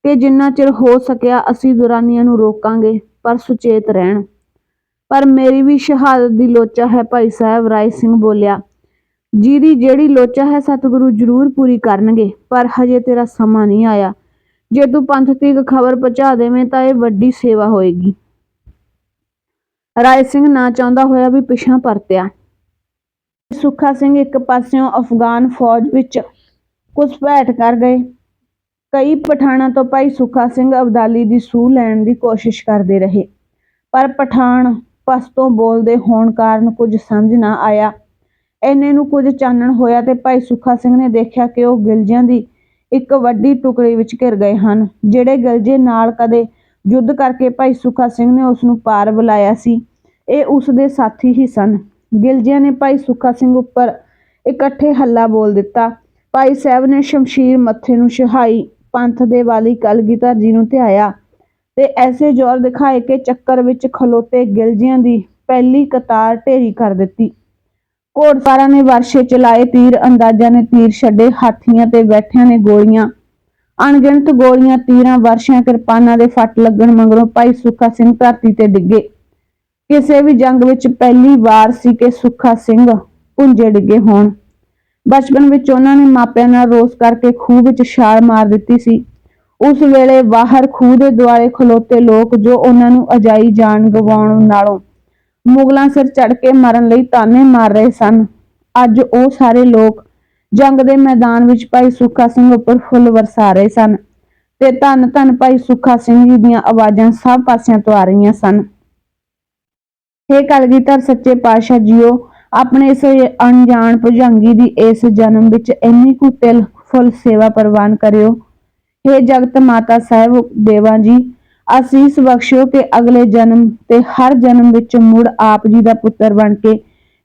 ਕਿ ਜਿੰਨਾ ਚਿਰ ਹੋ ਸਕਿਆ ਅਸੀਂ ਦੁਰਾਨੀਆਂ ਨੂੰ ਰੋਕਾਂਗੇ, ਪਰ ਸੁਚੇਤ ਰਹਿਣ। ਪਰ ਮੇਰੀ ਵੀ ਸ਼ਹਾਦਤ ਦੀ ਲੋਚਾ ਹੈ, ਭਾਈ ਸਾਹਿਬ, ਰਾਏ ਸਿੰਘ ਬੋਲਿਆ। ਜਿਹਦੀ ਜਿਹੜੀ ਲੋਚਾ ਹੈ, ਸਤਿਗੁਰੂ ਜ਼ਰੂਰ ਪੂਰੀ ਕਰਨਗੇ, ਪਰ ਹਜੇ ਤੇਰਾ ਸਮਾਂ ਨਹੀਂ ਆਇਆ। ਜੇ ਤੂੰ ਪੰਥ ਤੀਕ ਖਬਰ ਪਹੁੰਚਾ ਦੇਵੇਂ ਤਾਂ ਇਹ ਵੱਡੀ ਸੇਵਾ ਹੋਏਗੀ। ਰਾਏ ਸਿੰਘ ਨਾ ਚਾਹੁੰਦਾ ਹੋਇਆ ਵੀ ਪਿਛਾਂ ਪਰਤਿਆ। ਸੁੱਖਾ ਸਿੰਘ ਇੱਕ ਪਾਸਿਓਂ ਅਫਗਾਨ ਫੌਜ ਵਿੱਚ ਘੁਸਪੈਠ ਕਰ ਗਏ। ਕਈ ਪਠਾਣਾਂ ਤੋਂ ਭਾਈ ਸੁੱਖਾ ਸਿੰਘ ਅਬਦਾਲੀ ਦੀ ਸੂਹ ਲੈਣ ਦੀ ਕੋਸ਼ਿਸ਼ ਕਰਦੇ ਰਹੇ। ਪਰ ਪਠਾਨ ਪਸਤੋਂ ਬੋਲਦੇ ਹੋਣ ਕਾਰਨ ਕੁਝ ਸਮਝ ਨਾ ਆਇਆ। ਐਨੇ ਨੂੰ ਕੁਝ ਚਾਨਣ ਹੋਇਆ ਤੇ ਭਾਈ ਸੁੱਖਾ ਸਿੰਘ ਨੇ ਦੇਖਿਆ ਕਿ ਉਹ ਗਿਲਜਿਆਂ ਦੀ ਇੱਕ ਵੱਡੀ ਟੁਕੜੀ ਵਿੱਚ ਘਿਰ ਗਏ ਹਨ, ਜਿਹੜੇ ਗਿਲਜੇ ਨਾਲ ਕਦੇ ਯੁੱਧ ਕਰਕੇ ਭਾਈ ਸੁੱਖਾ ਸਿੰਘ ਨੇ ਉਸ ਨੂੰ ਪਾਰ ਬੁਲਾਇਆ ਸੀ। ਇਹ ਉਸ ਦੇ ਸਾਥੀ ਹੀ ਸਨ। ਗਿਲਜਿਆਂ ਨੇ ਭਾਈ ਸੁੱਖਾ ਸਿੰਘ ਉੱਪਰ ਇਕੱਠੇ ਹੱਲਾ ਬੋਲ ਦਿੱਤਾ। ਭਾਈ ਸਾਹਿਬ ਨੇ ਸ਼ਮਸ਼ੀਰ ਮੱਥੇ ਨੂੰ ਛਹਾਈ ਪੰਥ ਦੇ ਵਾਲੀ ਕਲਗੀਧਰ ਜੀ ਨੂੰ ਧਿਆਇਆ। ਤੇ ਐਸੇ ਜ਼ੋਰ ਦਿਖਾਏ ਕਿ ਚੱਕਰ ਵਿੱਚ ਖਲੋਤੇ ਗਿਲਜਿਆਂ ਦੀ ਪਹਿਲੀ ਕਤਾਰ ਢੇਰੀ ਕਰ ਦਿੱਤੀ। ਘੋੜਸਵਾਰਾਂ ਨੇ ਵਰਸ਼ੇ ਚਲਾਏ ਤੀਰ ਅੰਦਾਜ਼ਾਂ ਨੇ ਤੀਰ ਛੱਡੇ, ਹਾਥੀਆਂ ਤੇ ਬੈਠਿਆਂ ਨੇ ਗੋਲੀਆਂ। ਅਣਗਿਣਤ ਗੋਲੀਆਂ, ਤੀਰਾਂ, ਵਰਸ਼ਿਆਂ, ਕਿਰਪਾਨਾਂ ਦੇ ਫੱਟ ਲੱਗਣ ਮਗਰੋਂ ਭਾਈ ਸੁੱਖਾ ਸਿੰਘ ਧਰਤੀ ਤੇ ਡਿੱਗੇ। ਕਿਸੇ ਵੀ ਜੰਗ ਵਿੱਚ ਪਹਿਲੀ ਵਾਰ ਸੀ ਕਿ ਸੁੱਖਾ ਸਿੰਘ ਪੁੰਜੇ ਡਿੱਗੇ ਹੋਣ। ਬਚਪਨ ਵਿੱਚ ਉਹਨਾਂ ਨੇ ਮਾਪਿਆਂ ਨਾਲ ਰੋਸ ਕਰਕੇ ਖੂਹ ਵਿੱਚ ਛਾਲ ਮਾਰ ਦਿੱਤੀ ਸੀ। ਉਸ ਵੇਲੇ ਬਾਹਰ ਖੂਹ ਦੇ ਦੁਆਲੇ ਖਲੋਤੇ ਲੋਕ ਜੋ ਉਹਨਾਂ ਨੂੰ ਅਜਾਈ ਜਾਨ ਗਵਾਉਣ ਨਾਲੋਂ ਮੁਗਲਾਂ ਸਿਰ ਚੜ ਕੇ ਮਰਨ ਲਈ ਤਾਨੇ ਮਾਰ ਰਹੇ ਸਨ। ਅੱਜ ਉਹ ਸਾਰੇ ਲੋਕ ਜੰਗ ਦੇ ਮੈਦਾਨ ਵਿੱਚ ਭਾਈ ਸੁੱਖਾ ਸਿੰਘ ਉੱਪਰ ਫੁੱਲ ਵਰਸਾ ਰਹੇ ਸਨ ਤੇ ਧੰਨ ਧੰਨ ਭਾਈ ਸੁੱਖਾ ਸਿੰਘ ਜੀ ਦੀਆਂ ਆਵਾਜ਼ਾਂ ਸਭ ਪਾਸਿਆਂ ਤੋਂ ਆ ਰਹੀਆਂ ਸਨ। ਹੇ ਕਲਗੀਧਰ ਸੱਚੇ ਪਾਤਸ਼ਾਹ ਜੀਓ, ਆਪਣੇ ਇਸ ਅਣਜਾਣ ਭੁਜੰਗੀ ਦੀ ਇਸ ਜਨਮ ਵਿੱਚ ਇੰਨੀ ਕੁ ਤਿਲ ਫੁੱਲ ਸੇਵਾ ਪ੍ਰਵਾਨ ਕਰਿਓ। ਹੇ ਜਗਤ ਮਾਤਾ ਸਾਹਿਬ ਦੇਵਾਂ ਜੀ ਅਸੀਸ ਬਖਸ਼ਿਓ ਕਿ ਅਗਲੇ ਜਨਮ ਤੇ ਹਰ ਜਨਮ ਵਿੱਚ ਮੁੜ ਆਪ ਜੀ ਦਾ ਪੁੱਤਰ ਬਣ ਕੇ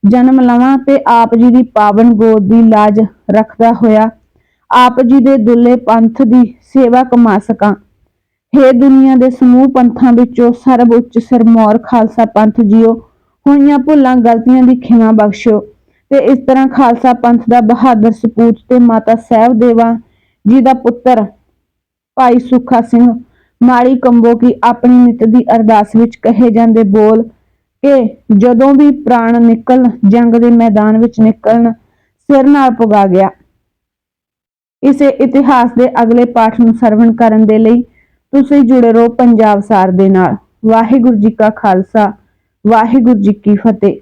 ਜਨਮ ਲਵਾਂ ਤੇ ਆਪ ਜੀ ਦੀ ਪਾਵਨ ਗੋਦ ਦੀ ਲਾਜ ਰੱਖਦਾ ਹੋਇਆ ਆਪ ਜੀ ਦੇ ਦੁੱਲੇ ਪੰਥ ਦੀ ਸੇਵਾ ਕਮਾ ਸਕਾਂ। ਹੇ ਦੁਨੀਆ ਦੇ ਸਮੂਹ ਪੰਥਾਂ ਵਿੱਚੋਂ ਸਰਬ ਉੱਚ ਸਿਰਮੌਰ ਖਾਲਸਾ ਪੰਥ ਜੀਓ, ਹੋਈਆਂ ਭੁੱਲਾਂ ਗਲਤੀਆਂ ਦੀ ਖਿਮਾ ਬਖਸ਼ਿਓ। ਤੇ ਇਸ ਤਰ੍ਹਾਂ ਖਾਲਸਾ ਪੰਥ ਦਾ ਬਹਾਦਰ ਸਪੂਤ ਤੇ ਮਾਤਾ ਸਾਹਿਬ ਦੇਵਾ ਜੀ ਦਾ ਪੁੱਤਰ ਭਾਈ ਸੁੱਖਾ ਸਿੰਘ ਮਾੜੀ ਕੰਬੋ ਕੀ ਆਪਣੀ ਨਿਤ ਦੀ ਅਰਦਾਸ ਵਿੱਚ ਕਹੇ ਜਾਂਦੇ ਬੋਲ ਕਿ ਜਦੋਂ ਵੀ ਪ੍ਰਾਣ ਨਿਕਲ ਜੰਗ ਦੇ ਮੈਦਾਨ ਵਿੱਚ ਨਿਕਲਣ, ਸਿਰ ਨਾਲ ਪੁਗਾ ਗਿਆ। ਇਸੇ ਇਤਿਹਾਸ ਦੇ ਅਗਲੇ ਪਾਠ ਨੂੰ ਸਰਵਣ ਕਰਨ ਦੇ ਲਈ ਤੁਸੀਂ ਜੁੜੇ ਰਹੋ ਪੰਜਾਬ ਸਾਰ ਦੇ ਨਾਲ। ਵਾਹਿਗੁਰੂ ਜੀ ਕਾ ਖਾਲਸਾ, ਵਾਹਿਗੁਰੂ ਜੀ ਕੀ ਫਤਿਹ।